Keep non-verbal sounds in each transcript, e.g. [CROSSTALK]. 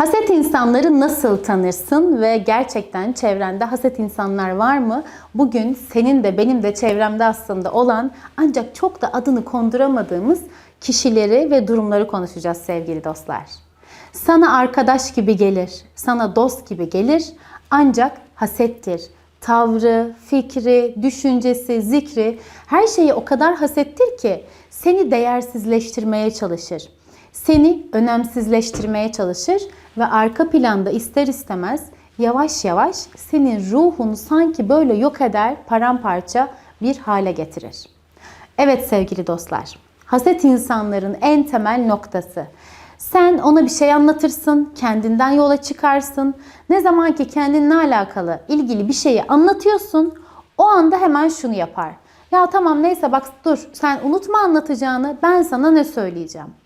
Haset insanları nasıl tanırsın ve gerçekten çevrende haset insanlar var mı? Bugün senin de benim de çevremde aslında olan ancak çok da adını konduramadığımız kişileri ve durumları konuşacağız sevgili dostlar. Sana arkadaş gibi gelir, sana dost gibi gelir ancak hasettir. Tavrı, fikri, düşüncesi, zikri her şeyi o kadar hasettir ki seni değersizleştirmeye çalışır seni önemsizleştirmeye çalışır ve arka planda ister istemez yavaş yavaş senin ruhunu sanki böyle yok eder, paramparça bir hale getirir. Evet sevgili dostlar, haset insanların en temel noktası. Sen ona bir şey anlatırsın, kendinden yola çıkarsın. Ne zaman ki kendinle alakalı ilgili bir şeyi anlatıyorsun, o anda hemen şunu yapar. Ya tamam neyse bak dur sen unutma anlatacağını ben sana ne söyleyeceğim.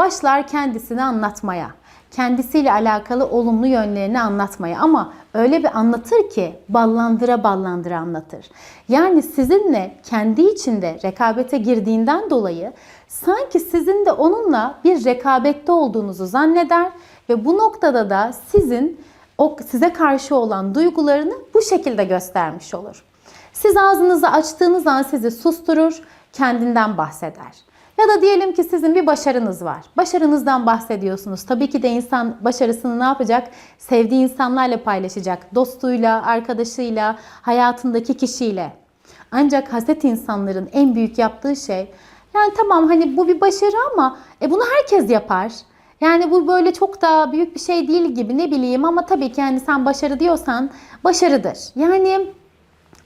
Başlar kendisini anlatmaya, kendisiyle alakalı olumlu yönlerini anlatmaya ama öyle bir anlatır ki ballandıra ballandıra anlatır. Yani sizinle kendi içinde rekabete girdiğinden dolayı sanki sizin de onunla bir rekabette olduğunuzu zanneder ve bu noktada da sizin o size karşı olan duygularını bu şekilde göstermiş olur. Siz ağzınızı açtığınız an sizi susturur, kendinden bahseder. Ya da diyelim ki sizin bir başarınız var. Başarınızdan bahsediyorsunuz. Tabii ki de insan başarısını ne yapacak? Sevdiği insanlarla paylaşacak. Dostuyla, arkadaşıyla, hayatındaki kişiyle. Ancak haset insanların en büyük yaptığı şey yani tamam hani bu bir başarı ama e bunu herkes yapar. Yani bu böyle çok da büyük bir şey değil gibi ne bileyim ama tabii ki yani sen başarı diyorsan başarıdır. Yani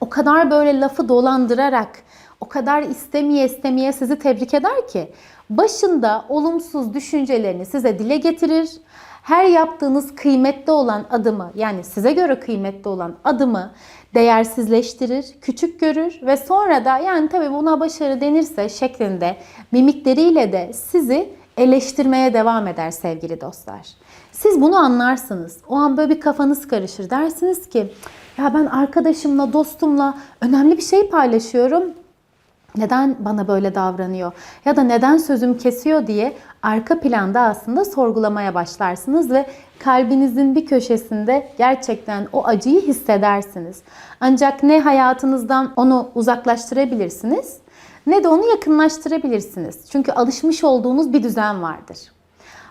o kadar böyle lafı dolandırarak o kadar istemeye istemeye sizi tebrik eder ki başında olumsuz düşüncelerini size dile getirir. Her yaptığınız kıymetli olan adımı yani size göre kıymetli olan adımı değersizleştirir, küçük görür ve sonra da yani tabii buna başarı denirse şeklinde mimikleriyle de sizi eleştirmeye devam eder sevgili dostlar. Siz bunu anlarsınız. O an böyle bir kafanız karışır. Dersiniz ki ya ben arkadaşımla, dostumla önemli bir şey paylaşıyorum neden bana böyle davranıyor ya da neden sözüm kesiyor diye arka planda aslında sorgulamaya başlarsınız ve kalbinizin bir köşesinde gerçekten o acıyı hissedersiniz. Ancak ne hayatınızdan onu uzaklaştırabilirsiniz ne de onu yakınlaştırabilirsiniz. Çünkü alışmış olduğunuz bir düzen vardır.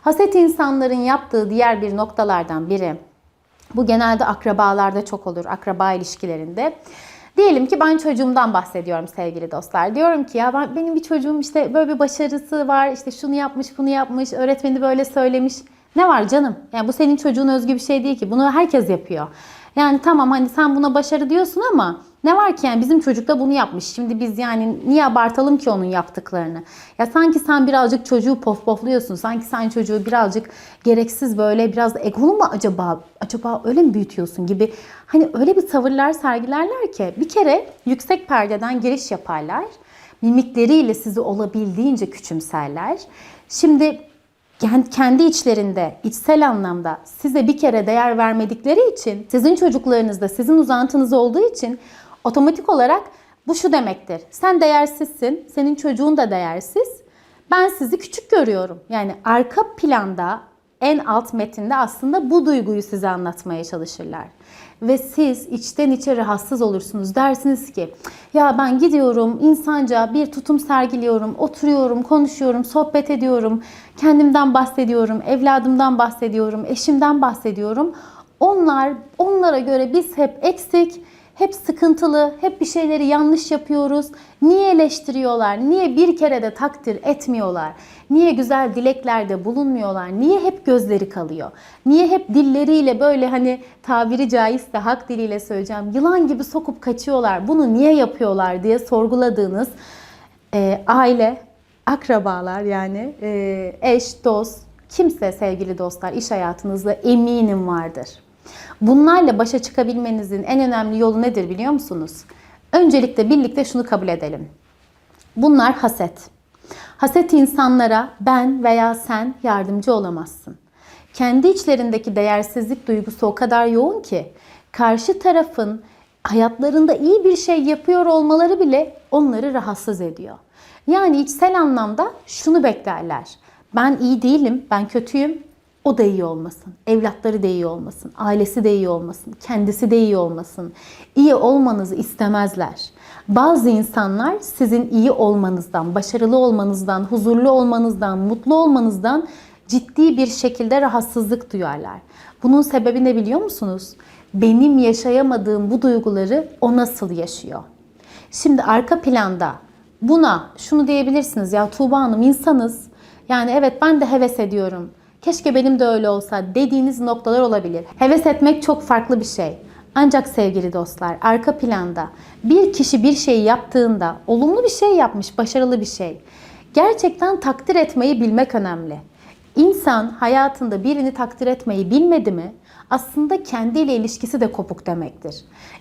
Haset insanların yaptığı diğer bir noktalardan biri bu genelde akrabalarda çok olur, akraba ilişkilerinde. Diyelim ki ben çocuğumdan bahsediyorum sevgili dostlar. Diyorum ki ya ben, benim bir çocuğum işte böyle bir başarısı var, işte şunu yapmış, bunu yapmış, öğretmeni böyle söylemiş. Ne var canım? Yani bu senin çocuğun özgü bir şey değil ki. Bunu herkes yapıyor. Yani tamam hani sen buna başarı diyorsun ama ne var ki yani bizim çocuk da bunu yapmış. Şimdi biz yani niye abartalım ki onun yaptıklarını? Ya sanki sen birazcık çocuğu pof pofluyorsun. Sanki sen çocuğu birazcık gereksiz böyle biraz egolu mu acaba? Acaba öyle mi büyütüyorsun gibi. Hani öyle bir tavırlar sergilerler ki bir kere yüksek perdeden giriş yaparlar. Mimikleriyle sizi olabildiğince küçümserler. Şimdi kendi içlerinde, içsel anlamda size bir kere değer vermedikleri için, sizin çocuklarınız da sizin uzantınız olduğu için otomatik olarak bu şu demektir. Sen değersizsin, senin çocuğun da değersiz. Ben sizi küçük görüyorum. Yani arka planda en alt metinde aslında bu duyguyu size anlatmaya çalışırlar. Ve siz içten içe rahatsız olursunuz. Dersiniz ki ya ben gidiyorum insanca bir tutum sergiliyorum, oturuyorum, konuşuyorum, sohbet ediyorum, kendimden bahsediyorum, evladımdan bahsediyorum, eşimden bahsediyorum. Onlar onlara göre biz hep eksik, hep sıkıntılı, hep bir şeyleri yanlış yapıyoruz. Niye eleştiriyorlar? Niye bir kere de takdir etmiyorlar? Niye güzel dileklerde bulunmuyorlar? Niye hep gözleri kalıyor? Niye hep dilleriyle böyle hani tabiri caizse hak diliyle söyleyeceğim yılan gibi sokup kaçıyorlar? Bunu niye yapıyorlar diye sorguladığınız e, aile, akrabalar yani e, eş, dost, kimse sevgili dostlar iş hayatınızda eminim vardır. Bunlarla başa çıkabilmenizin en önemli yolu nedir biliyor musunuz? Öncelikle birlikte şunu kabul edelim. Bunlar haset. Haset insanlara ben veya sen yardımcı olamazsın. Kendi içlerindeki değersizlik duygusu o kadar yoğun ki karşı tarafın hayatlarında iyi bir şey yapıyor olmaları bile onları rahatsız ediyor. Yani içsel anlamda şunu beklerler. Ben iyi değilim, ben kötüyüm. O da iyi olmasın, evlatları da iyi olmasın, ailesi de iyi olmasın, kendisi de iyi olmasın. İyi olmanızı istemezler. Bazı insanlar sizin iyi olmanızdan, başarılı olmanızdan, huzurlu olmanızdan, mutlu olmanızdan ciddi bir şekilde rahatsızlık duyarlar. Bunun sebebi ne biliyor musunuz? Benim yaşayamadığım bu duyguları o nasıl yaşıyor? Şimdi arka planda buna şunu diyebilirsiniz ya Tuğba Hanım insanız. Yani evet ben de heves ediyorum. Keşke benim de öyle olsa dediğiniz noktalar olabilir. Heves etmek çok farklı bir şey. Ancak sevgili dostlar arka planda bir kişi bir şey yaptığında olumlu bir şey yapmış, başarılı bir şey. Gerçekten takdir etmeyi bilmek önemli. İnsan hayatında birini takdir etmeyi bilmedi mi aslında kendiyle ilişkisi de kopuk demektir.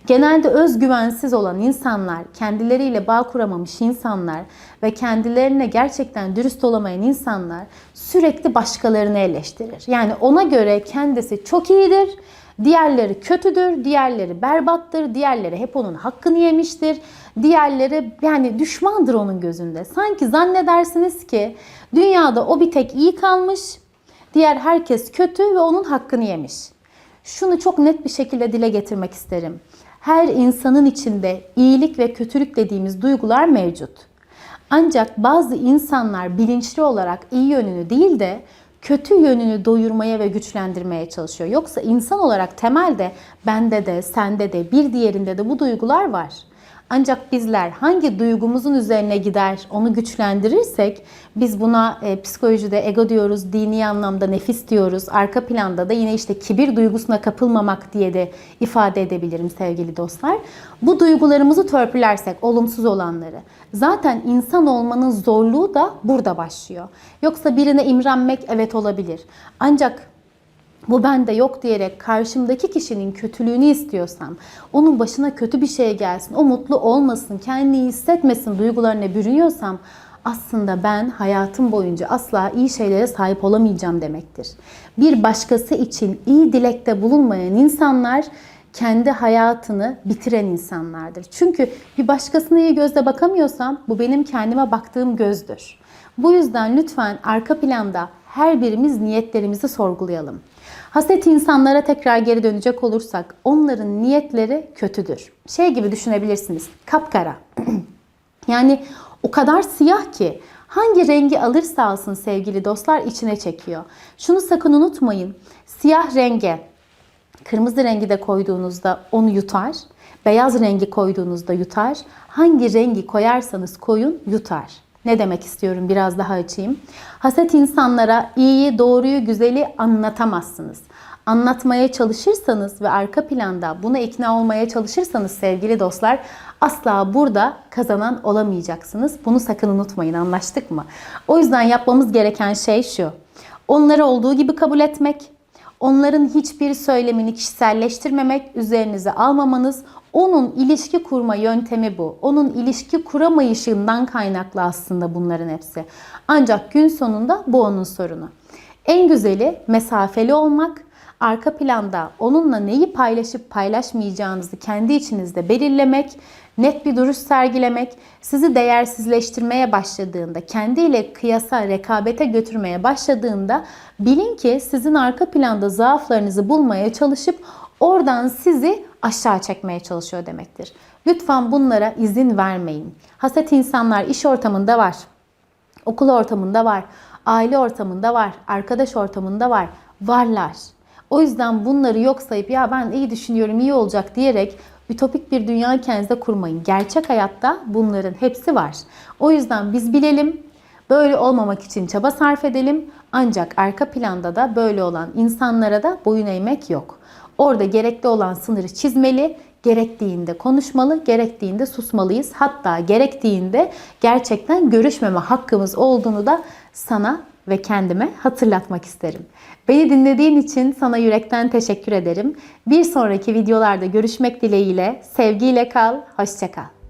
Genelde özgüvensiz olan insanlar, kendileriyle bağ kuramamış insanlar ve kendilerine gerçekten dürüst olamayan insanlar sürekli başkalarını eleştirir. Yani ona göre kendisi çok iyidir, diğerleri kötüdür, diğerleri berbattır, diğerleri hep onun hakkını yemiştir. Diğerleri yani düşmandır onun gözünde. Sanki zannedersiniz ki dünyada o bir tek iyi kalmış, diğer herkes kötü ve onun hakkını yemiş. Şunu çok net bir şekilde dile getirmek isterim. Her insanın içinde iyilik ve kötülük dediğimiz duygular mevcut. Ancak bazı insanlar bilinçli olarak iyi yönünü değil de kötü yönünü doyurmaya ve güçlendirmeye çalışıyor. Yoksa insan olarak temelde bende de, sende de, bir diğerinde de bu duygular var. Ancak bizler hangi duygumuzun üzerine gider, onu güçlendirirsek biz buna e, psikolojide ego diyoruz, dini anlamda nefis diyoruz. Arka planda da yine işte kibir duygusuna kapılmamak diye de ifade edebilirim sevgili dostlar. Bu duygularımızı törpülersek olumsuz olanları. Zaten insan olmanın zorluğu da burada başlıyor. Yoksa birine imrenmek evet olabilir. Ancak bu bende yok diyerek karşımdaki kişinin kötülüğünü istiyorsam, onun başına kötü bir şey gelsin, o mutlu olmasın, kendini hissetmesin duygularına bürünüyorsam aslında ben hayatım boyunca asla iyi şeylere sahip olamayacağım demektir. Bir başkası için iyi dilekte bulunmayan insanlar kendi hayatını bitiren insanlardır. Çünkü bir başkasına iyi gözle bakamıyorsam bu benim kendime baktığım gözdür. Bu yüzden lütfen arka planda her birimiz niyetlerimizi sorgulayalım. Haset insanlara tekrar geri dönecek olursak onların niyetleri kötüdür. Şey gibi düşünebilirsiniz. Kapkara. [CLEARS THROAT] yani o kadar siyah ki hangi rengi alırsa alsın sevgili dostlar içine çekiyor. Şunu sakın unutmayın. Siyah renge kırmızı rengi de koyduğunuzda onu yutar. Beyaz rengi koyduğunuzda yutar. Hangi rengi koyarsanız koyun yutar. Ne demek istiyorum biraz daha açayım. Haset insanlara iyiyi, doğruyu, güzeli anlatamazsınız. Anlatmaya çalışırsanız ve arka planda buna ikna olmaya çalışırsanız sevgili dostlar asla burada kazanan olamayacaksınız. Bunu sakın unutmayın anlaştık mı? O yüzden yapmamız gereken şey şu. Onları olduğu gibi kabul etmek, onların hiçbir söylemini kişiselleştirmemek, üzerinize almamanız, onun ilişki kurma yöntemi bu. Onun ilişki kuramayışından kaynaklı aslında bunların hepsi. Ancak gün sonunda bu onun sorunu. En güzeli mesafeli olmak, arka planda onunla neyi paylaşıp paylaşmayacağınızı kendi içinizde belirlemek, net bir duruş sergilemek, sizi değersizleştirmeye başladığında, kendiyle kıyasa, rekabete götürmeye başladığında bilin ki sizin arka planda zaaflarınızı bulmaya çalışıp oradan sizi aşağı çekmeye çalışıyor demektir. Lütfen bunlara izin vermeyin. Haset insanlar iş ortamında var, okul ortamında var, aile ortamında var, arkadaş ortamında var. Varlar. O yüzden bunları yok sayıp ya ben iyi düşünüyorum, iyi olacak diyerek ütopik bir dünya kendinize kurmayın. Gerçek hayatta bunların hepsi var. O yüzden biz bilelim, böyle olmamak için çaba sarf edelim. Ancak arka planda da böyle olan insanlara da boyun eğmek yok. Orada gerekli olan sınırı çizmeli, gerektiğinde konuşmalı, gerektiğinde susmalıyız. Hatta gerektiğinde gerçekten görüşmeme hakkımız olduğunu da sana ve kendime hatırlatmak isterim. Beni dinlediğin için sana yürekten teşekkür ederim. Bir sonraki videolarda görüşmek dileğiyle sevgiyle kal, hoşça kal.